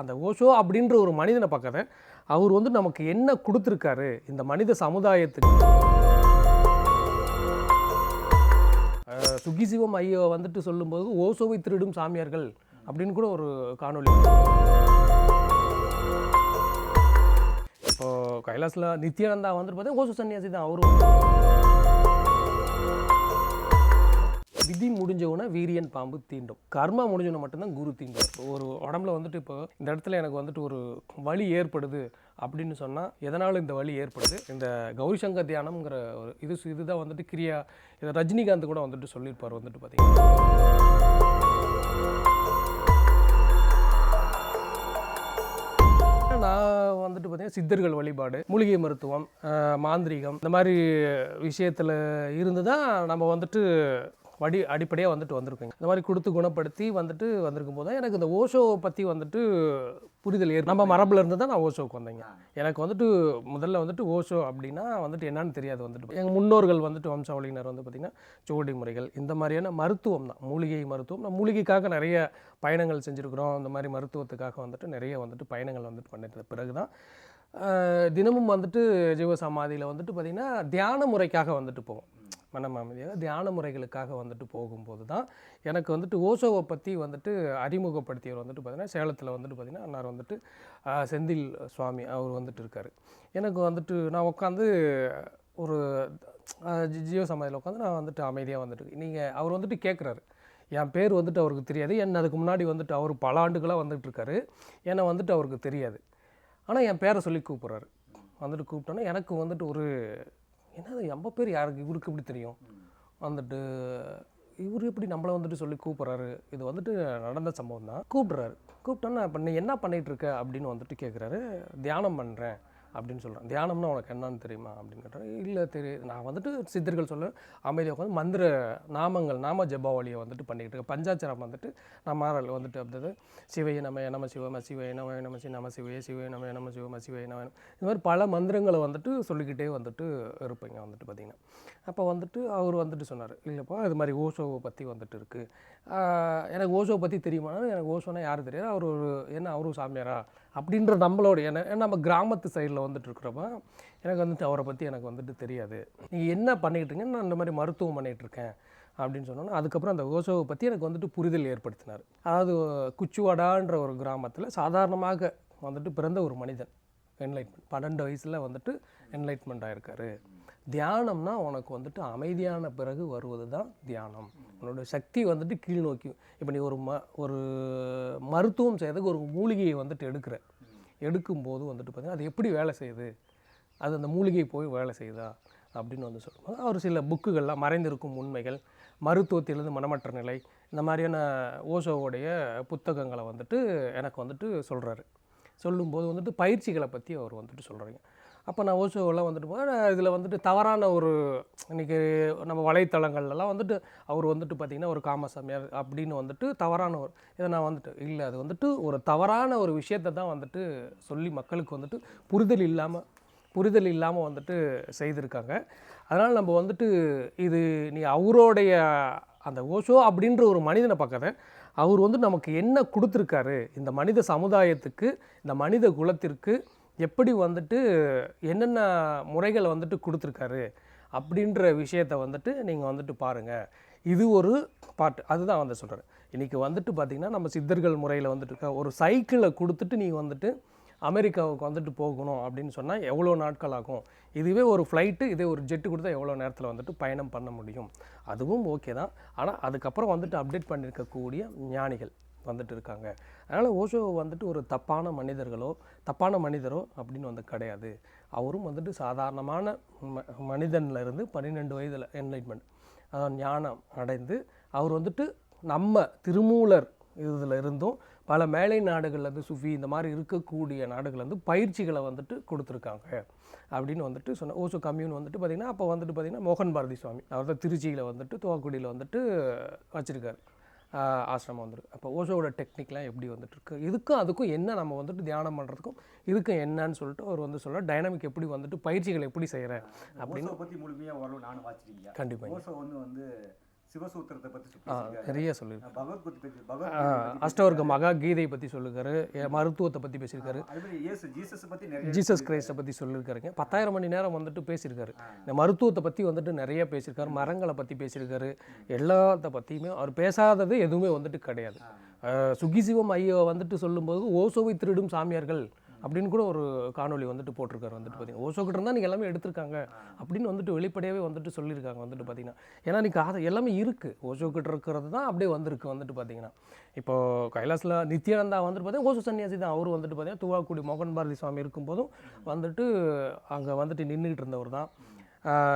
அந்த ஓஷோ அப்படின்ற ஒரு மனிதனை பார்க்குறேன் அவர் வந்து நமக்கு என்ன கொடுத்துருக்காரு? இந்த மனித சமுதாயத்துக்கு. சுகிசிவம் ஐயோ வந்துட்டு சொல்லும்போது ஓசோவை திருடும் சாமியார்கள் அப்படின்னு கூட ஒரு காணொளி. இப்போ கைலாஸில் நித்யானந்தா வந்துட்டு பார்த்தா ஓசோ சன்னியாசி தான் அவரும். விதி முடிஞ்சவுடனே வீரியன் பாம்பு தீண்டும். கர்மா முடிஞ்சவன மட்டும்தான் குரு தீண்டும். ஒரு உடம்புல வந்துட்டு இப்போ இந்த இடத்துல எனக்கு வந்துட்டு ஒரு வலி ஏற்படுது அப்படின்னு சொன்னால் எதனால் இந்த வலி ஏற்படுது? இந்த கௌரி சங்கர் தியானம்ங்கிற ஒரு இது இதுதான் வந்துட்டு கிரியா. இதை ரஜினிகாந்த் கூட வந்துட்டு சொல்லியிருப்பார் வந்துட்டு பார்த்தீங்கன்னா நான் வந்துட்டு பார்த்தீங்கன்னா சித்தர்கள் வழிபாடு மூலிகை மருத்துவம் மாந்திரிகம் மாந்திரீகம் இந்த மாதிரி விஷயத்தில் இருந்து தான் நம்ம வந்துட்டு வடி அடிப்படையாக வந்துட்டு வந்திருக்கோங்க. இந்த மாதிரி கொடுத்து குணப்படுத்தி வந்துட்டு வந்திருக்கும் போது தான் எனக்கு இந்த ஓஷோவை பற்றி வந்துட்டு புரிதல் ஏற்ப நம்ம மரபில் இருந்து தான் நான் ஓஷோவுக்கு வந்தேங்க. எனக்கு வந்துட்டு முதல்ல வந்துட்டு ஓஷோ அப்படின்னா வந்துட்டு என்னன்னு தெரியாது வந்துட்டு. எங்கள் முன்னோர்கள் வந்துட்டு வம்சாவளியினர் வந்து பார்த்திங்கன்னா சுவடி முறைகள் இந்த மாதிரியான மருத்துவம் தான். மூலிகை மருத்துவம். நான் மூலிகைக்காக நிறைய பயணங்கள் செஞ்சுருக்குறோம். இந்த மாதிரி மருத்துவத்துக்காக வந்துட்டு நிறைய வந்துட்டு பயணங்கள் வந்துட்டு பண்ணிட்டு பிறகு தான் தினமும் வந்துட்டு ஜீவசமாதியில் வந்துட்டு பார்த்திங்கன்னா தியான முறைக்காக வந்துட்டு போவோம். மனம் அமைதியாக தியான முறைகளுக்காக வந்துட்டு போகும்போது தான் எனக்கு வந்துட்டு ஓசோவை பற்றி வந்துட்டு அறிமுகப்படுத்தியவர் வந்துட்டு பார்த்திங்கன்னா சேலத்தில் வந்துட்டு பார்த்திங்கன்னா அன்னார் வந்துட்டு செந்தில் சுவாமி அவர் வந்துட்டு இருக்கார். எனக்கு வந்துட்டு நான் உட்காந்து ஒரு ஜியோ ஜீவ சமாதியில் உட்காந்து நான் வந்துட்டு அமைதியாக வந்துட்டு நீங்கள் அவர் வந்துட்டு கேட்குறாரு என் பேர் வந்துட்டு அவருக்கு தெரியாது. என்ன அதுக்கு முன்னாடி வந்துட்டு அவர் பல ஆண்டுகளாக வந்துட்டு இருக்காரு. என்னை வந்துட்டு அவருக்கு தெரியாது. ஆனால் என் பேரை சொல்லி கூப்பிட்றாரு. வந்துட்டு கூப்பிட்டோன்னே எனக்கு வந்துட்டு ஒரு என்னது நம்ம பேர் யாருக்கு? இவருக்கு எப்படி தெரியும்? வந்துட்டு இவர் எப்படி நம்மளை வந்துட்டு சொல்லி கூப்பிட்றாரு? இது வந்துட்டு நடந்த சம்பவம் தான் கூப்பிட்றாரு. கூப்பிட்டோன்னா இப்போ நீ என்ன பண்ணிகிட்ருக்க அப்படின்னு வந்துட்டு கேட்குறாரு தியானம் பண்ணுறேன் அப்படின்னு சொல்கிறேன் தியானம்னா உனக்கு என்னன்னு தெரியுமா அப்படின்னு கேட்டேன் இல்லை தெரியும் நான் வந்துட்டு சித்தர்கள் சொல்ல அமைதியாக உட்காந்து மந்திர நாமங்கள் நாம ஜபாவளியை வந்துட்டு பண்ணிக்கிட்டு இருக்கேன். பஞ்சாச்சாரம் வந்துட்டு நான் மாறல் வந்துட்டு அப்படி சிவையை நம்ம நம சிவம சிவை நம நம சி நம சிவைய சிவை நம நம சிவம சிவை நம இந்த மாதிரி பல மந்திரங்களை வந்துட்டு சொல்லிக்கிட்டே வந்துட்டு இருப்பேங்க வந்துட்டு பார்த்தீங்கன்னா அப்போ வந்துட்டு அவர் வந்துட்டு சொன்னார் இல்லைப்பா இது மாதிரி ஓஷோவை பற்றி வந்துட்டு இருக்குது எனக்கு ஓஷோவை பற்றி தெரியுமா எனக்கு ஓஷோனா யாரும் தெரியாது. அவர் ஒரு என்ன அவரும் சாமியாரா? அப்படின்ற நம்மளோட ஏன்னா நம்ம கிராமத்து சைடில் வந்துட்டு இருக்கிறப்ப எனக்கு வந்துட்டு அவரை பற்றி எனக்கு வந்துட்டு தெரியாது. நீங்கள் என்ன பண்ணிகிட்டு இருக்கீங்க நான் இந்த மாதிரி மருத்துவம் பண்ணிகிட்டு இருக்கேன் அப்படின்னு சொன்னோன்னா அதுக்கப்புறம் அந்த ஓஷோவை பற்றி எனக்கு வந்துட்டு புரிதல் ஏற்படுத்தினார். அதாவது குச்சுவாடான்ற ஒரு கிராமத்தில் சாதாரணமாக வந்துட்டு பிறந்த ஒரு மனிதன். என்லைட்மெண்ட் பன்னெண்டு வயசில் வந்துட்டு என்லைட்மெண்ட் ஆகிருக்காரு தியானம்னா உனக்கு வந்துட்டு அமைதியான பிறகு வருவது தான் தியானம். உன்னோட சக்தி வந்துட்டு கீழ் நோக்கி இப்போ நீ ஒரு ம ஒரு மருத்துவம் செய்யறதுக்கு ஒரு மூலிகையை வந்துட்டு எடுக்கிற. எடுக்கும்போது வந்துட்டு பார்த்தீங்கன்னா அது எப்படி வேலை செய்யுது? அது அந்த மூலிகை போய் வேலை செய்யுதா? அப்படின்னு வந்து சொல்லும்போது அவர் சில புக்குகள்லாம் மறைந்திருக்கும் உண்மைகள். மருத்துவத்திலிருந்து மனமற்ற நிலை இந்த மாதிரியான ஓசோவுடைய புத்தகங்களை வந்துட்டு எனக்கு வந்துட்டு சொல்கிறாரு சொல்லும்போது வந்துட்டு பயிற்சிகளை பற்றி அவர் வந்துட்டு சொல்கிறீங்க அப்போ நான் ஓஷோவெல்லாம் வந்துட்டு போனால் இதில் வந்துட்டு தவறான ஒரு இன்றைக்கி நம்ம வலைத்தளங்கள்லாம் வந்துட்டு அவர் வந்துட்டு பார்த்திங்கன்னா ஒரு காமசாமியார் அப்படின்னு வந்துட்டு தவறான ஒரு இதை நான் வந்துட்டு இல்லை அது வந்துட்டு ஒரு தவறான ஒரு விஷயத்தை தான் வந்துட்டு சொல்லி மக்களுக்கு வந்துட்டு புரிதல் இல்லாமல் புரிதல் இல்லாமல் வந்துட்டு செய்திருக்காங்க. அதனால் நம்ம வந்துட்டு இது நீ அவருடைய அந்த ஓஷோ அப்படின்ற ஒரு மனிதனை பக்கத்தை அவர் வந்து நமக்கு என்ன கொடுத்துருக்காரு? இந்த மனித சமுதாயத்துக்கு இந்த மனித குலத்திற்கு எப்படி வந்துட்டு என்னென்ன முறைகளை வந்துட்டு கொடுத்துருக்காரு? அப்படின்ற விஷயத்தை வந்துட்டு நீங்கள் வந்துட்டு பாருங்கள் இது ஒரு பாட்டு. அதுதான் வந்து சொல்கிறேன் இன்றைக்கி வந்துட்டு பார்த்திங்கன்னா நம்ம சித்தர்கள் முறையில் வந்துட்டு இருக்க ஒரு சைக்கிளை கொடுத்துட்டு நீங்கள் வந்துட்டு அமெரிக்காவுக்கு வந்துட்டு போகணும் அப்படின்னு சொன்னால் எவ்வளோ நாட்கள் ஆகும்? இதுவே ஒரு ஃப்ளைட்டு இதே ஒரு ஜெட்டு கொடுத்தா எவ்வளோ நேரத்தில் வந்துட்டு பயணம் பண்ண முடியும்? அதுவும் ஓகே தான். ஆனால் அதுக்கப்புறம் வந்துட்டு அப்டேட் பண்ணியிருக்கக்கூடிய ஞானிகள் வந்துட்டு இருக்காங்க. அதனால் ஓஷோ வந்துட்டு ஒரு தப்பான மனிதர்களோ தப்பான மனிதரோ அப்படின்னு வந்து கிடையாது. அவரும் வந்துட்டு சாதாரணமான ம பன்னிரெண்டு வயதில் என்லைட்மெண்ட் அதாவது ஞானம் அடைந்து அவர் வந்துட்டு நம்ம திருமூலர் இதில் இருந்தும் பல மேலை நாடுகள்லேருந்து சுஃபி இந்த மாதிரி இருக்கக்கூடிய நாடுகள்லேருந்து பயிற்சிகளை வந்துட்டு கொடுத்துருக்காங்க அப்படின்னு வந்துட்டு சொன்ன ஓசோ கம்யூன் வந்துட்டு பார்த்திங்கன்னா அப்போ வந்துட்டு பார்த்திங்கன்னா மோகன் பாரதி சுவாமி. அவர் தான் திருச்சியில் வந்துட்டு துவக்குடியில் வந்துட்டு வச்சுருக்காரு. ஆசிரமம் வந்துருக்கு அப்போ ஓஷோவோட டெக்னிக்லாம் எப்படி வந்துட்டு இருக்கு இதுக்கும் அதுக்கும் என்ன நம்ம வந்துட்டு தியானம் பண்ணுறதுக்கும் இதுக்கும் என்னன்னு சொல்லிட்டு அவர் வந்து சொல்ல டைனமிக் எப்படி வந்துட்டு பயிற்சிகள் எப்படி செய்கிறேன் அப்படின்னு பற்றி முழுமையாக ஓரளவு நானும் வாச்சிருக்கீங்க கண்டிப்பாக ஓசோ வந்து வந்து சிவசூத்திரத்தை பேசியிருக்காரு. நிறைய சொல்லியிருக்காரு. பகவத்கீதை ஆ, அஷ்டவர்க்க மகா கீதை பற்றி சொல்லியிருக்காரு மருத்துவத்தை பற்றி பேசியிருக்காரு. ஜீசஸ் பத்தி நிறைய ஜீசஸ் கிரைஸ்ட்டை பற்றி சொல்லியிருக்காருங்க. பத்தாயிரம் மணி நேரம் வந்துட்டு பேசியிருக்காரு. இந்த மருத்துவத்தை பற்றி வந்துட்டு நிறைய பேசியிருக்காரு மரங்களை பற்றி பேசியிருக்காரு. எல்லாத்த பற்றியுமே அவர் பேசாதது எதுவுமே வந்துட்டு கிடையாது. சுகிசிவம் ஐயோ வந்துட்டு சொல்லும்போது ஓசோவை திருடும் சாமியார்கள் அப்படின்னு கூட ஒரு காணொளி வந்துட்டு போட்டிருக்காரு. வந்துட்டு பார்த்தீங்கன்னா ஓசோ கிட்ட இருந்தால் நீங்கள் எல்லாமே எடுத்திருக்காங்க அப்படின்னு வந்துட்டு வெளிப்படையாகவே வந்துட்டு சொல்லியிருக்காங்க வந்துட்டு பார்த்தீங்கன்னா ஏன்னா நீ அது எல்லாமே இருக்குது ஓசோ கிட்ட இருக்கிறது தான் அப்படியே வந்திருக்கு வந்துட்டு பார்த்தீங்கன்னா இப்போ கைலாஸில் நித்யானந்தா வந்துட்டு பார்த்தீங்கன்னா ஓசோ சன்னியாசி தான். அவர் வந்துட்டு பார்த்தீங்கன்னா துவாக்குடி மோகன் பாரதி சுவாமி இருக்கும்போதும் வந்துட்டு அங்கே வந்துட்டு நின்றுக்கிட்டு இருந்தவர் தான்.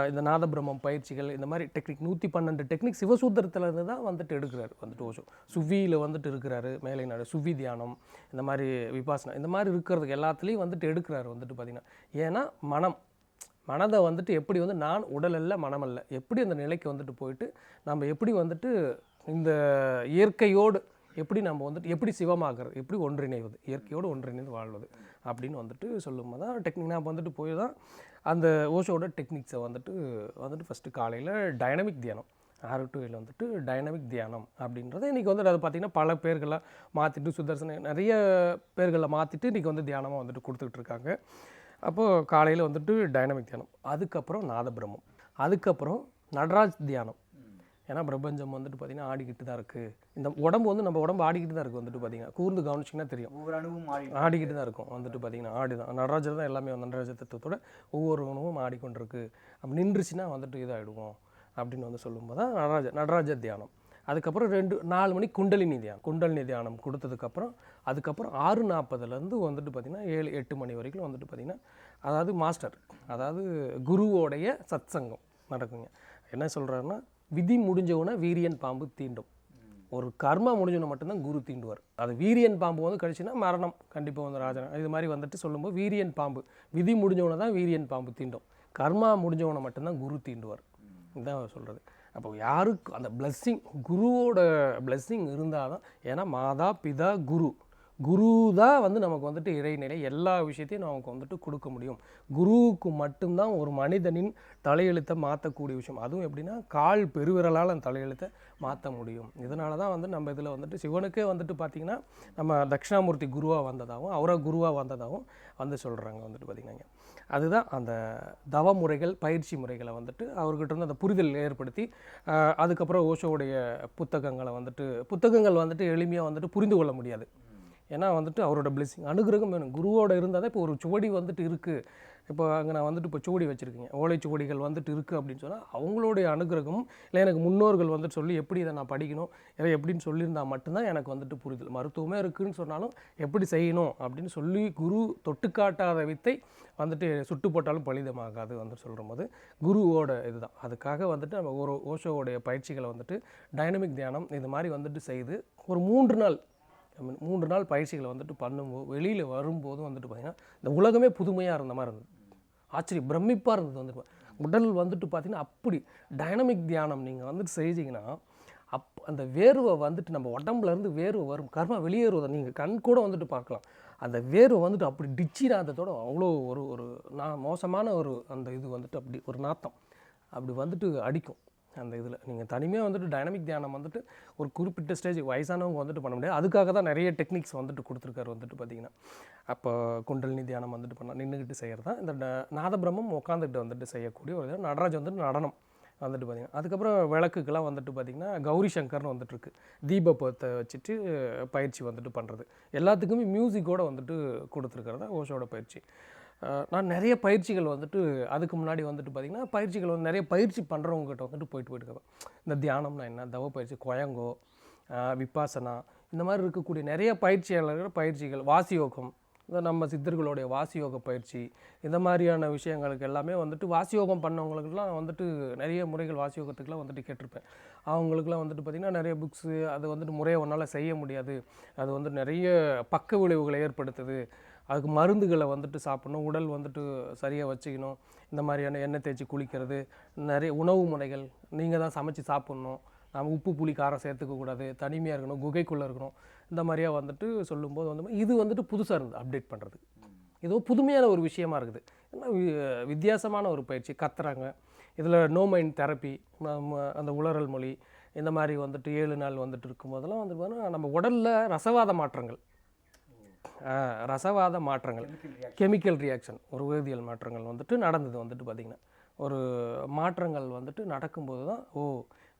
இந்த நாதபிரமம் பயிற்சிகள் இந்த மாதிரி டெக்னிக் நூற்றி பன்னெண்டு டெக்னிக் சிவசூத்திரத்துலேருந்து தான் வந்துட்டு எடுக்கிறாரு வந்துட்டு ஓஷோ. சுவியில் வந்துட்டு இருக்கிறாரு மேலை நாடு சுவி தியானம் இந்த மாதிரி விபாசனா இந்த மாதிரி இருக்கிறதுக்கு எல்லாத்துலேயும் வந்துட்டு எடுக்கிறாரு வந்துட்டு பார்த்திங்கன்னா ஏன்னா மனம் மனதை வந்துட்டு எப்படி வந்து நான் உடல் அல்ல மனம் அல்ல எப்படி அந்த நிலைக்கு வந்துட்டு போயிட்டு நம்ம எப்படி வந்துட்டு இந்த இயற்கையோடு எப்படி நம்ம வந்துட்டு எப்படி சிவமாகிறது எப்படி ஒன்றிணைவது இயற்கையோடு ஒன்றிணைந்து வாழ்வது அப்படின்னு வந்துட்டு சொல்லும்போது தான் டெக்னிக் நான் வந்துட்டு போய் தான் அந்த ஓஷோட டெக்னிக்ஸை வந்துட்டு வந்துட்டு ஃபஸ்ட்டு காலையில் டைனமிக் தியானம். ஆறு டு ஏழு வந்துட்டு டைனமிக் தியானம் அப்படின்றத இன்றைக்கி வந்துட்டு அதை பார்த்திங்கன்னா பல பேர்களாக மாற்றிட்டு சுதர்சன நிறைய பேர்களை மாற்றிட்டு இன்றைக்கி வந்து தியானமாக வந்துட்டு கொடுத்துக்கிட்டு இருக்காங்க. அப்போது காலையில் வந்துட்டு டைனமிக் தியானம். அதுக்கப்புறம் நாதபிரமம். அதுக்கப்புறம் நடராஜ் தியானம். ஏன்னா பிரபஞ்சம் வந்துட்டு பார்த்திங்கன்னா ஆடிக்கிட்டு தான் இருக்குது இந்த உடம்பு வந்து நம்ம உடம்பு ஆடிக்கிட்டு தான் இருக்குது வந்துட்டு பார்த்தீங்கன்னா. கூர்ந்து கவனிச்சிங்கன்னா தெரியும். ஒவ்வொரு அணுவும் ஆடிக்கிட்டு தான் இருக்கும் வந்துட்டு பார்த்தீங்கன்னா. ஆடி தான் நடராஜர் தான் எல்லாமே நடராஜ தத்துவத்தோட ஒவ்வொரு உணவும் ஆடிக்கொண்டிருக்கு அப்படி நின்றுச்சுன்னா வந்துட்டு இதாகிடுவோம் அப்படின்னு வந்து சொல்லும்போது தான் நடராஜ நடராஜ தியானம். அதுக்கப்புறம் ரெண்டு நாலு மணிக்கு குண்டலினி தியானம். குண்டலினி தியானம் கொடுத்ததுக்கப்புறம் அதுக்கப்புறம் ஆறு நாற்பதுலேருந்து வந்துட்டு பார்த்திங்கன்னா ஏழு எட்டு மணி வரைக்கும் வந்துட்டு பார்த்திங்கன்னா அதாவது மாஸ்டர் அதாவது குருவோடைய சத்சங்கம் நடக்குங்க. என்ன சொல்கிறாருன்னா விதி முடிஞ்சவுடனே வீரியன் பாம்பு தீண்டும். ஒரு கர்மா முடிஞ்சவனை மட்டும்தான் குரு தீண்டுவார். அது வீரியன் பாம்பு வந்து கழிச்சுன்னா மரணம். கண்டிப்பாக வந்து ராஜன் இது மாதிரி வந்துட்டு சொல்லும்போது வீரியன் பாம்பு. விதி முடிஞ்சவனை தான் வீரியன் பாம்பு தீண்டும். கர்மா முடிஞ்சவனை மட்டும்தான் குரு தீண்டுவார். இதுதான் சொல்கிறது அப்போ யாருக்கு அந்த பிளஸ்ஸிங் குருவோட பிளஸ்ஸிங் இருந்தால் தான் ஏன்னா மாதா பிதா குரு. குரு தான் வந்து நமக்கு வந்துட்டு இறைநிலை எல்லா விஷயத்தையும் நமக்கு வந்துட்டு கொடுக்க முடியும். குருவுக்கு மட்டும்தான் ஒரு மனிதனின் தலையெழுத்தை மாற்றக்கூடிய விஷயம். அதுவும் எப்படின்னா கால் பெருவிரலால் அந்த தலையெழுத்தை மாற்ற முடியும். இதனால தான் வந்து நம்ம இதில் வந்துட்டு சிவனுக்கே வந்துட்டு பார்த்திங்கன்னா நம்ம தட்சிணாமூர்த்தி குருவாக வந்ததாகவும் அவரை குருவாக வந்ததாகவும் வந்து சொல்கிறாங்க வந்துட்டு பார்த்திங்கன்னா அதுதான் அந்த தவ முறைகள் பயிற்சி முறைகளை வந்துட்டு அவர்கிட்ட இருந்து அந்த புரிதல் ஏற்படுத்தி அதுக்கப்புறம் ஓஷோவுடைய புத்தகங்களை வந்துட்டு புத்தகங்கள் வந்துட்டு எளிமையாக வந்துட்டு புரிந்து கொள்ள முடியாது. ஏன்னா வந்துட்டு அவரோட பிளெஸிங் அனுகிரகம் வேணும். குருவோட இருந்தால் தான் இப்போ ஒரு சுவடி வந்துட்டு இருக்குது இப்போ அங்கே நான் வந்துட்டு இப்போ சுவடி வச்சுருக்கீங்க ஓலைச்சுவடிகள் வந்துட்டு இருக்குது அப்படின்னு சொன்னால் அவங்களுடைய அனுகிரகம் இல்லை எனக்கு முன்னோர்கள் வந்துட்டு சொல்லி எப்படி இதை நான் படிக்கணும் இதை எப்படின்னு சொல்லியிருந்தால் மட்டும்தான் எனக்கு வந்துட்டு புரிதல். மருத்துவமே இருக்குதுன்னு சொன்னாலும் எப்படி செய்யணும் அப்படின்னு சொல்லி குரு தொட்டுக்காட்டாத வித்தை வந்துட்டு சுட்டு போட்டாலும் பலிதமாகாது வந்து சொல்கிற போது குருவோட இதுதான். அதுக்காக வந்துட்டு நம்ம ஒரு ஓஷோவோடைய பயிற்சிகளை வந்துட்டு டைனமிக் தியானம் இது மாதிரி வந்துட்டு செய்து ஒரு மூன்று நாள் மூன்று நாள் பயிற்சிகளை வந்துட்டு பண்ணும்போது வெளியில் வரும்போதும் வந்துட்டு பார்த்திங்கன்னா இந்த உலகமே புதுமையாக இருந்த மாதிரி இருந்தது. ஆச்சரியம் பிரமிப்பாக இருந்தது வந்துட்டு உடல் வந்துட்டு பார்த்திங்கன்னா அப்படி டைனமிக் தியானம் நீங்கள் வந்துட்டு செய்தீங்கன்னா அப் அந்த வேர்வை வந்துட்டு நம்ம உடம்புல இருந்து வேர்வை வரும். கர்மா வெளியேறுவதை நீங்கள் கண் கூட வந்துட்டு பார்க்கலாம். அந்த வேர்வை வந்துட்டு அப்படி டிச்சி நாத்தத்தோட அவ்வளோ ஒரு ஒரு நான் மோசமான ஒரு அந்த இது வந்துட்டு அப்படி ஒரு நாத்தம். அப்படி வந்துட்டு அடிக்கும். அந்த இதில். நீங்கள் தனிமையாக வந்துட்டு டைனமிக் தியானம் வந்துட்டு ஒரு குறிப்பிட்ட ஸ்டேஜ் வயசானவங்க வந்துட்டு பண்ண முடியாது. அதுக்காக தான் நிறைய டெக்னிக்ஸ் வந்துட்டு கொடுத்துருக்காரு வந்துட்டு பார்த்தீங்கன்னா. அப்போ குண்டலினி தியானம் வந்துட்டு பண்ண நின்றுக்கிட்டு செய்கிறது தான் இந்த ட- நாதபிரம்மம் உட்காந்துட்டு வந்துட்டு செய்யக்கூடிய ஒரு நடராஜ் வந்துட்டு நடனம் வந்துட்டு பார்த்திங்கன்னா. அதுக்கப்புறம் விளக்குக்கெல்லாம் வந்துட்டு பார்த்திங்கன்னா கௌரி சங்கர்னு வந்துட்டுருக்கு தீபத்தை வச்சுட்டு பயிற்சி வந்துட்டு பண்ணுறது எல்லாத்துக்குமே மியூசிக்கோட வந்துட்டு கொடுத்துருக்கிறது தான் ஓஷோட பயிற்சி. நான் நிறைய பயிற்சிகள் வந்துட்டு அதுக்கு முன்னாடி வந்துட்டு பார்த்திங்கன்னா பயிற்சிகள் வந்து நிறைய பயிற்சி பண்ணுறவங்ககிட்ட வந்துட்டு போயிட்டு போயிட்டுருக்கேன் இந்த தியானம்னா என்ன? தவ பயிற்சி கொயங்கோ விப்பாசனா விபாசனா இந்த மாதிரி இருக்கக்கூடிய நிறைய பயிற்சியாளர்கள் பயிற்சிகள் வாசியோகம் இந்த நம்ம சித்தர்களுடைய வாசியோக பயிற்சி இந்த மாதிரியான விஷயங்களுக்கு எல்லாமே வந்துட்டு வாசியோகம் பண்ணவங்களுக்குலாம் வந்துட்டு நிறைய முறைகள் வாசியோகத்துக்குலாம் வந்துட்டு கேட்டிருப்பேன். அவங்களுக்குலாம் வந்துட்டு பார்த்திங்கன்னா நிறைய புக்ஸு அது வந்துட்டு முறையை ஒன்றால் செய்ய முடியாது. அது வந்து நிறைய பக்க விளைவுகளை ஏற்படுத்துது. அதுக்கு மருந்துகளை வந்துட்டு சாப்பிடணும் உடல் வந்துட்டு சரியாக வச்சுக்கணும். இந்த மாதிரியான எண்ணெய் தேய்ச்சி குளிக்கிறது நிறைய உணவு முறைகள் நீங்கள் தான் சமைச்சு சாப்பிட்ணும். நம்ம உப்பு புளி காரம் சேர்த்துக்க கூடாது தனிமையாக இருக்கணும் குகைக்குள்ளே இருக்கணும் இந்த மாதிரியா வந்துட்டு சொல்லும்போது வந்து இது வந்துட்டு புதுசாக இருந்தது அப்டேட் பண்ணுறது ஏதோ புதுமையான ஒரு விஷயமா இருக்குது. வித்தியாசமான ஒரு பயிற்சி கத்துறாங்க. இதில் நோ மைண்ட் தெரப்பி அந்த உளறல் மொழி இந்த மாதிரி வந்துட்டு ஏழு நாள் வந்துட்டு இருக்கும்போதெல்லாம் வந்துட்டு பார்த்தீங்கன்னா நம்ம உடலில் ரசவாத மாற்றங்கள். ரசவாத மாற்றங்கள். கெமிக்கல் ரியாக்ஷன் ஒரு வேதியியல் மாற்றங்கள் வந்துட்டு நடந்தது வந்துட்டு பார்த்திங்கன்னா ஒரு மாற்றங்கள் வந்துட்டு நடக்கும்போது தான் ஓ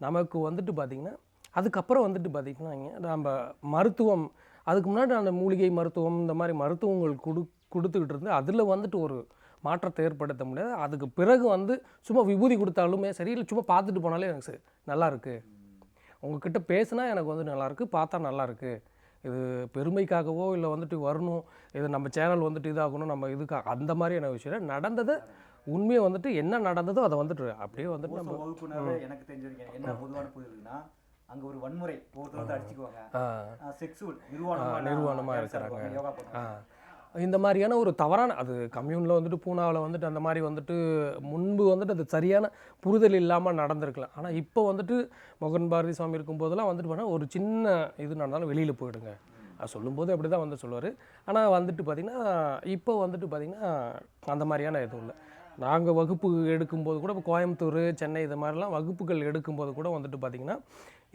நமக்கு வந்துட்டு பார்த்திங்கன்னா அதுக்கப்புறம் வந்துட்டு பார்த்திங்கன்னா நம்ம மருத்துவம் அதுக்கு முன்னாடி அந்த மூலிகை மருத்துவம் இந்த மாதிரி மருத்துவங்கள் கொடு கொடுத்துக்கிட்டு இருந்து அதில் வந்துட்டு ஒரு மாற்றத்தை ஏற்படுத்த முடியாது. அதுக்கு பிறகு வந்து சும்மா விபூதி கொடுத்தாலுமே சரி இல்லை சும்மா பார்த்துட்டு போனாலே எனக்கு சரி நல்லா இருக்குது உங்ககிட்ட பேசுனா எனக்கு வந்து நல்லாயிருக்கு பார்த்தா நல்லாயிருக்கு இது பெருமைக்காகவோ இல்லை வந்துட்டு வரணும் இது நம்ம சேனல் வந்துட்டு இதாகணும் நம்ம இதுக்காக அந்த மாதிரியான விஷயம் நடந்ததை உண்மையை வந்துட்டு என்ன நடந்ததோ அதை வந்துட்டு அப்படியே வந்துட்டு நம்ம ஓசோ வகுப்புனாவே எனக்கு தெரிஞ்சது என்ன பொதுவான புரியுதுன்னா அங்க ஒரு வன்முறை ஒருத்தர் அடிச்சுக்குவாங்க. செக்ஸுவல் நிர்வாணமா நிர்வாணமா dance இருக்கிறாங்க. யோகா. பண்ணுவாங்க. இந்த மாதிரியான ஒரு தவறான அது கம்யூனில் வந்துட்டு பூனாவில் வந்துட்டு அந்த மாதிரி வந்துட்டு முன்பு வந்துட்டு அது சரியான புரிதல் இல்லாமல் நடந்திருக்கலாம் ஆனால் இப்போ வந்துட்டு மோகன் பாரதி சுவாமி இருக்கும்போதெல்லாம் வந்துட்டு பார்த்தா ஒரு சின்ன இது நடந்தாலும் வெளியில் போயிடுங்க. அது சொல்லும்போது அப்படி தான் வந்து சொல்லுவார். ஆனால் வந்துட்டு பார்த்திங்கன்னா இப்போ வந்துட்டு பார்த்திங்கன்னா அந்த மாதிரியான எதுவும் இல்லை. நாங்கள் வகுப்பு எடுக்கும்போது கூட இப்போ கோயம்புத்தூர் சென்னை இது மாதிரிலாம் வகுப்புகள் எடுக்கும்போது கூட வந்துட்டு பார்த்திங்கன்னா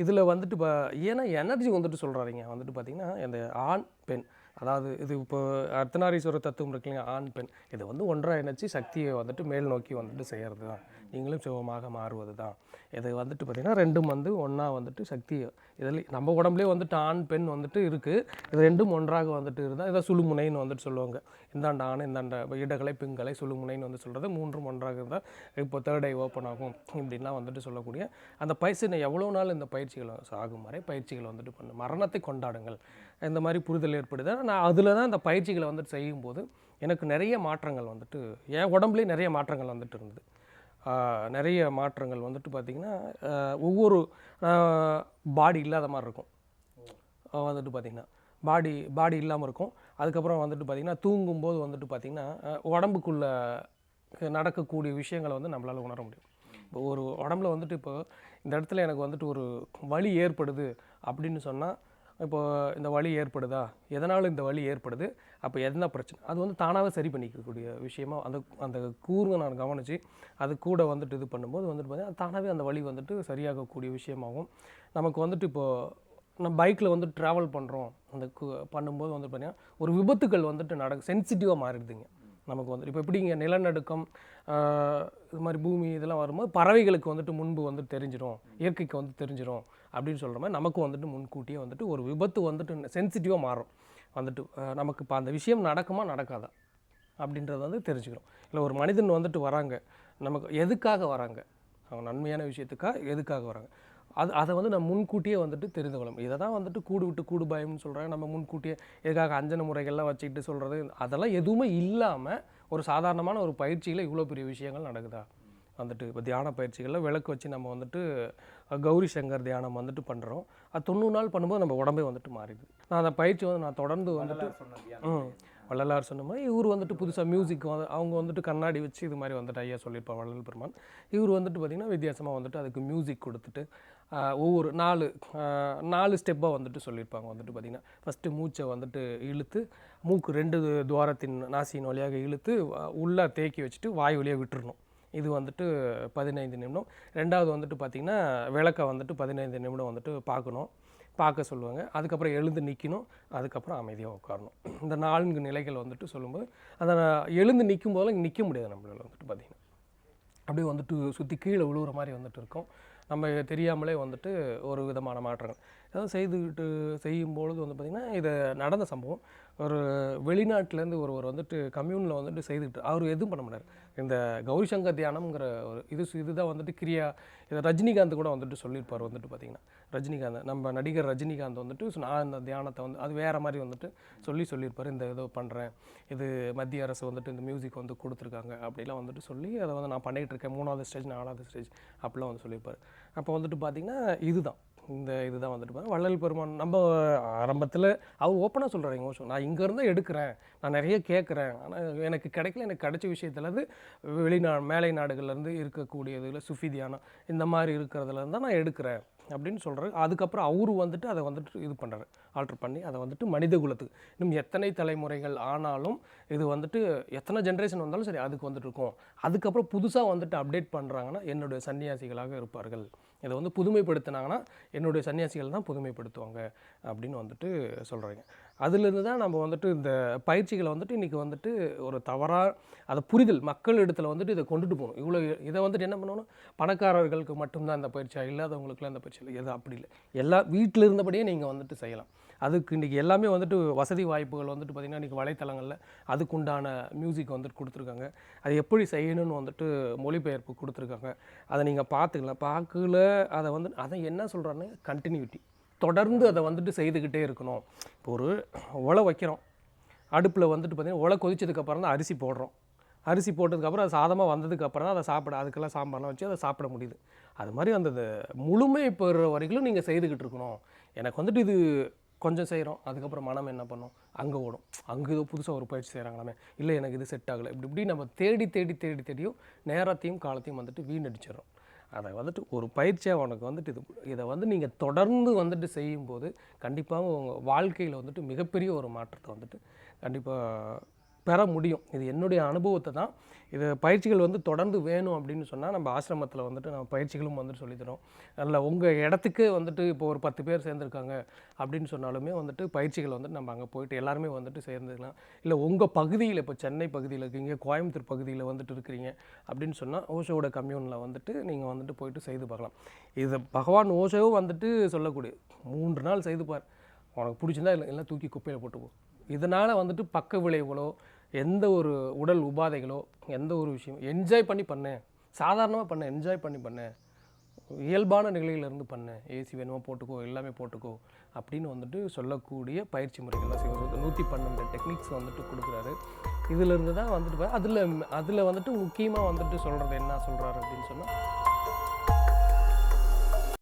இதில் வந்துட்டு இப்போ ஏன்னா எனர்ஜி வந்துட்டு சொல்கிறாரிங்க வந்துட்டு பார்த்திங்கன்னா இந்த ஆண் பெண். அதாவது இது இப்போ அர்த்தநாரீஸ்வரர் தத்துவம் இருக்கு இல்லைங்க ஆண் பெண். இது வந்து ஒன்றாக இணைச்சி சக்தியை வந்துட்டு மேல் நோக்கி வந்துட்டு செய்கிறது தான் நீங்களும் சிவமாக மாறுவது தான் இது வந்துட்டு பார்த்திங்கன்னா ரெண்டும் வந்து ஒன்றா வந்துட்டு சக்தி இதில் நம்ம உடம்புலேயே வந்துட்டு ஆண் பெண் வந்துட்டு இருக்குது இது ரெண்டும் ஒன்றாக வந்துட்டு இருந்தால் இதை சுழுமுனைன்னு வந்துட்டு சொல்லுவாங்க. இந்தாண்ட ஆண் இந்தாண்ட இடகலை பெண்களை சுழுமுனைன்னு வந்து சொல்கிறது மூன்றும் ஒன்றாக இருந்தால் இப்போ தேர்ட் ஐ ஓப்பன் ஆகும் இப்படின்லாம் வந்துட்டு சொல்லக்கூடிய அந்த பயிற்சி எவ்வளோ நாள் இந்த பயிற்சிகள் ஆகும் வரை பயிற்சிகளை வந்துட்டு பண்ணு. மரணத்தை கொண்டாடுங்கள். இந்த மாதிரி புரிதல் ஏற்படுது. நான் அதில் தான் இந்த பயிற்சிகளை வந்துட்டு செய்யும்போது எனக்கு நிறைய மாற்றங்கள் வந்துட்டு என் உடம்புலேயே நிறைய மாற்றங்கள் வந்துட்டு இருந்தது. நிறைய மாற்றங்கள் வந்துட்டு பார்த்திங்கன்னா ஒவ்வொரு பாடி இல்லாத மாதிரி இருக்கும். வந்துட்டு பார்த்திங்கன்னா பாடி பாடி இல்லாமல் இருக்கும். அதுக்கப்புறம் வந்துட்டு பார்த்திங்கன்னா தூங்கும்போது வந்துட்டு பார்த்திங்கன்னா உடம்புக்குள்ளே உடம்புக்குள்ள நடக்கக்கூடிய விஷயங்களை வந்து நம்மளால் உணர முடியும். இப்போ ஒரு உடம்புல வந்துட்டு இப்போ இந்த இடத்துல எனக்கு வந்துட்டு ஒரு வலி ஏற்படுது அப்படின்னு சொன்னால் இப்போது இந்த வலி ஏற்படுதா? எதனால் இந்த வலி ஏற்படுது? அப்போ என்ன பிரச்சனை? அது வந்து தானாகவே சரி பண்ணிக்கக்கூடிய விஷயமா அந்த அந்த கூர்வை நான் கவனித்து அது கூட வந்துட்டு இது பண்ணும்போது வந்துட்டு பார்த்தீங்கன்னா தானாகவே அந்த வலி வந்துட்டு சரியாகக்கூடிய விஷயமாகும். நமக்கு வந்துட்டு இப்போது நம்ம பைக்கில் வந்து ட்ராவல் பண்ணுறோம் அந்த பண்ணும்போது வந்து பார்த்தீங்கன்னா ஒரு விபத்துகள் வந்துட்டு நட சென்சிட்டிவாக மாறிடுதுங்க. நமக்கு வந்து இப்போ எப்படிங்க நிலநடுக்கம் இது மாதிரி பூமி இதெல்லாம் வரும்போது பறவைகளுக்கு வந்துட்டு முன்பு வந்துட்டு தெரிஞ்சிடும் இயற்கைக்கு வந்து தெரிஞ்சிடும் அப்படின்னு சொல்கிற மாதிரி நமக்கு வந்துட்டு முன்கூட்டியே வந்துட்டு ஒரு விபத்து வந்துட்டு சென்சிட்டிவாக மாறும். வந்துட்டு நமக்கு இப்போ அந்த விஷயம் நடக்குமா நடக்காதா? அப்படின்றத வந்து தெரிஞ்சுக்கிறோம். இல்லை ஒரு மனிதன் வந்துட்டு வராங்க. நமக்கு எதுக்காக வராங்க? அவங்க நன்மையான விஷயத்துக்காக எதுக்காக வராங்க? அது அதை வந்து நம்ம முன்கூட்டியே வந்துட்டு தெரிந்து கொள்ளும் இதை தான் வந்துட்டு கூடு விட்டு கூடு பயம்னு சொல்கிறாங்க நம்ம முன்கூட்டியே எதுக்காக அஞ்சன முறைகள்லாம் வச்சுக்கிட்டு சொல்கிறது அதெல்லாம் எதுவுமே இல்லாமல் ஒரு சாதாரணமான ஒரு பயிற்சியில் இவ்வளோ பெரிய விஷயங்கள் நடக்குதா? வந்துட்டு இப்போ தியான பயிற்சிகளில் விளக்கு வச்சு நம்ம வந்துட்டு கௌரி சங்கர் தியானம் வந்துட்டு பண்ணுறோம் அது தொண்ணூறு நாள் பண்ணும்போது நம்ம உடம்பே வந்துட்டு மாறிடுது. நான் அந்த பயிற்சி வந்து நான் தொடர்ந்து வந்துட்டு. ம் வள்ளலார் சொன்ன மாதிரி இவர் வந்துட்டு புதுசாக மியூசிக் வந்து அவங்க வந்துட்டு கண்ணாடி வச்சு இது மாதிரி வந்துட்டு ஐயா சொல்லியிருப்பார் வள்ளல் பெருமான். இவர் வந்துட்டு பார்த்திங்கன்னா வித்தியாசமாக வந்துட்டு அதுக்கு மியூசிக் கொடுத்துட்டு ஒவ்வொரு நாலு நாலு ஸ்டெப்பாக வந்துட்டு சொல்லியிருப்பாங்க வந்துட்டு பார்த்திங்கன்னா ஃபஸ்ட்டு மூச்சை வந்துட்டு இழுத்து மூக்கு ரெண்டு துவாரத்தின் நாசியின் வழியாக இழுத்து உள்ளே தேக்கி வச்சுட்டு வாய் வழியாக விட்டுறணும். இது வந்துட்டு பதினைந்து நிமிடம். ரெண்டாவது வந்துட்டு பார்த்திங்கன்னா விளக்கை வந்துட்டு பதினைந்து நிமிடம் வந்துட்டு பார்க்கணும். பார்க்க சொல்லுவாங்க. அதுக்கப்புறம் எழுந்து நிற்கணும் அதுக்கப்புறம் அமைதியாக உட்காரணும். இந்த நான்கு நிலைகள் வந்துட்டு சொல்லும்போது அந்த எழுந்து நிற்கும் போதெல்லாம் நிற்க முடியாது நம்மளால் வந்துட்டு பார்த்திங்கன்னா. அப்படியே வந்துட்டு சுற்றி கீழே விழுவுற மாதிரி வந்துட்டு இருக்கும். நம்ம தெரியாமலே வந்துட்டு ஒரு விதமான மாற்றங்கள். ஏதாவது செய்துக்கிட்டு செய்யும் பொழுது வந்து பார்த்திங்கன்னா இது நடந்த சம்பவம். ஒரு வெளிநாட்டிலேருந்து ஒருவர் வந்துட்டு கம்யூனில் வந்துட்டு செய்துக்கிட்டு அவர் எதுவும் பண்ண முடியாது இந்த கௌரி சங்கர் தியானம்ங்கிற ஒரு இது இதுதான் வந்துட்டு கிரியா. இதை ரஜினிகாந்த் கூட வந்துட்டு சொல்லியிருப்பார் வந்துட்டு பார்த்திங்கன்னா. ரஜினிகாந்த் நம்ம நடிகர் ரஜினிகாந்த் வந்துட்டு நான் இந்த தியானத்தை வந்து அது வேறு மாதிரி வந்துட்டு சொல்லி சொல்லியிருப்பார். இந்த இதோ பண்ணுறேன் இது மத்திய அரசு வந்துட்டு இந்த மியூசிக் வந்து கொடுத்துருக்காங்க அப்படிலாம் வந்துட்டு சொல்லி அதை வந்து நான் பண்ணிகிட்டு இருக்கேன். மூணாவது ஸ்டேஜ் நாலாவது ஸ்டேஜ் அப்படிலாம் வந்து சொல்லியிருப்பார். அப்போ வந்துட்டு பார்த்திங்கன்னா இதுதான். இந்த இதுதான் வந்துட்டு பாருங்க. வள்ளல் பெருமான் நம்ம ஆரம்பத்தில் அவர் ஓப்பனாக சொல்கிறாரு எங்கள் நான் இங்கேருந்து எடுக்கிறேன். நான் நிறைய கேட்குறேன் ஆனால் எனக்கு கிடைக்கல. எனக்கு கிடைச்ச விஷயத்துலேருந்து வெளிநா மேலை நாடுகள்லேருந்து இருக்கக்கூடியது சுஃபி தியானம் இந்த மாதிரி இருக்கிறதுலேருந்து தான் நான் எடுக்கிறேன். அப்படின்னு சொல்கிறாரு அதுக்கப்புறம் அவரு வந்துட்டு அதை வந்துட்டு இது பண்ணுறாரு ஆல்ட்ரு பண்ணி அதை வந்துட்டு மனித குலத்துக்கு இன்னும் எத்தனை தலைமுறைகள் ஆனாலும் இது வந்துட்டு எத்தனை ஜென்ரேஷன் வந்தாலும் சரி அதுக்கு வந்துட்டு இருக்கும். அதுக்கப்புறம் புதுசாக வந்துட்டு அப்டேட் பண்ணுறாங்கன்னா என்னுடைய சன்னியாசிகளாக இருப்பார்கள். இதை வந்து புதுமைப்படுத்தினாங்கன்னா என்னுடைய சன்னியாசிகள் தான் புதுமைப்படுத்துவாங்க அப்படின்னு வந்துட்டு சொல்கிறாங்க அதுலேருந்து தான் நம்ம வந்துட்டு இந்த பயிற்சிகளை வந்துட்டு இன்றைக்கி வந்துட்டு ஒரு தவறாக அதை புரிதல் மக்கள் இடத்துல வந்துட்டு இதை கொண்டுட்டு போகணும். இவ்வளோ இதை வந்துட்டு என்ன பண்ணணும் பணக்காரர்களுக்கு மட்டும்தான் இந்த பயிற்சியாக இல்லாதவங்களுக்குலாம் இந்த பயிற்சி இல்லை எது அப்படி இல்லை. எல்லா வீட்டில் இருந்தபடியே நீங்கள் வந்துட்டு செய்யலாம். அதுக்கு இன்றைக்கி எல்லாமே வந்துட்டு வசதி வாய்ப்புகள் வந்துட்டு பார்த்திங்கன்னா இன்றைக்கி வலைத்தளங்களில் அதுக்குண்டான மியூசிக் வந்துட்டு கொடுத்துருக்காங்க. அது எப்படி செய்யணும்னு வந்துட்டு மொழிபெயர்ப்பு கொடுத்துருக்காங்க. அதை நீங்கள் பார்த்துக்கலாம். பார்க்கல அதை வந்து அதை என்ன சொல்கிறான்னு கண்டினியூட்டி தொடர்ந்து அதை வந்துட்டு செய்துக்கிட்டே இருக்கணும். இப்போ ஒரு ஒலை வைக்கிறோம். அடுப்பில் வந்துட்டு பார்த்திங்கன்னா ஒலை கொதிச்சதுக்கப்புறம் தான் அரிசி போடுறோம். அரிசி போட்டதுக்கப்புறம் அது சாதமாக வந்ததுக்கப்புறம் தான் அதை சாப்பிட அதுக்கெல்லாம் சாம்பார்லாம் வச்சு அதை சாப்பிட முடியுது. அது மாதிரி அந்த முழுமை பெறுற வரைக்கும் நீங்கள் செய்துக்கிட்டு இருக்கணும். எனக்கு வந்துட்டு இது கொஞ்சம் செய்கிறோம் அதுக்கப்புறம் மனம் என்ன பண்ணும்? அங்கே ஓடும். அங்கே ஏதோ புதுசாக ஒரு பயிற்சி செய்கிறாங்களாமே இல்லை எனக்கு இது செட் ஆகலை. இப்படி இப்படி நம்ம தேடி தேடி தேடி தேடியும் நேரத்தையும் காலத்தையும் வந்துட்டு வீணடிச்சிடுறோம். அதை வந்துட்டு ஒரு பயிற்சியாக உனக்கு வந்துட்டு இது இதை வந்து நீங்கள் தொடர்ந்து வந்துட்டு செய்யும்போது கண்டிப்பாக உங்கள் வாழ்க்கையில் வந்துட்டு மிகப்பெரிய ஒரு மாற்றத்தை வந்துட்டு கண்டிப்பாக பெற முடியும். இது என்னுடைய அனுபவத்தை தான். இது பயிற்சிகள் வந்து தொடர்ந்து வேணும் அப்படின்னு சொன்னால் நம்ம ஆசிரமத்தில் வந்துட்டு நம்ம பயிற்சிகளும் வந்துட்டு சொல்லித்தரோம் அதில் உங்கள் இடத்துக்கு வந்துட்டு இப்போ ஒரு பத்து பேர் சேர்ந்துருக்காங்க அப்படின்னு சொன்னாலுமே வந்துட்டு பயிற்சிகள் வந்துட்டு நம்ம அங்கே போயிட்டு எல்லாருமே வந்துட்டு சேர்ந்துக்கலாம். இல்லை உங்கள் பகுதியில் இப்போ சென்னை பகுதியில் இருக்கீங்க கோயம்புத்தூர் பகுதியில் வந்துட்டு இருக்கிறீங்க அப்படின்னு சொன்னால் ஓஷோவோட கம்யூனில் வந்துட்டு நீங்கள் வந்துட்டு போயிட்டு செய்து பார்க்கலாம். இது பகவான் ஓஷோவும் வந்துட்டு சொல்லக்கூடிய மூன்று நாள் செய்து பார். உனக்கு பிடிச்சிருந்தா இல்லை எல்லாம் தூக்கி குப்பையில் போட்டுப்போம் இதனால் வந்துட்டு பக்க விளைவுகளோ எந்த ஒரு உடல் உபாதைகளோ எந்த ஒரு விஷயம் என்ஜாய் பண்ணி பண்ணேன் சாதாரணமாக பண்ண என்ஜாய் பண்ணி பண்ணேன் இயல்பான நிலையிலேருந்து பண்ணேன் ஏசி வேணுமோ போட்டுக்கோ எல்லாமே போட்டுக்கோ அப்படின்னு வந்துட்டு சொல்லக்கூடிய பயிற்சி முறைகள்லாம் சிவசூத் நூற்றி பன்னெண்டு டெக்னிக்ஸ் வந்துட்டு கொடுக்குறாரு. இதிலிருந்து தான் வந்துட்டு அதில் அதில் வந்துட்டு முக்கியமாக வந்துட்டு சொல்கிறது என்ன சொல்கிறாரு அப்படின்னு சொன்னால்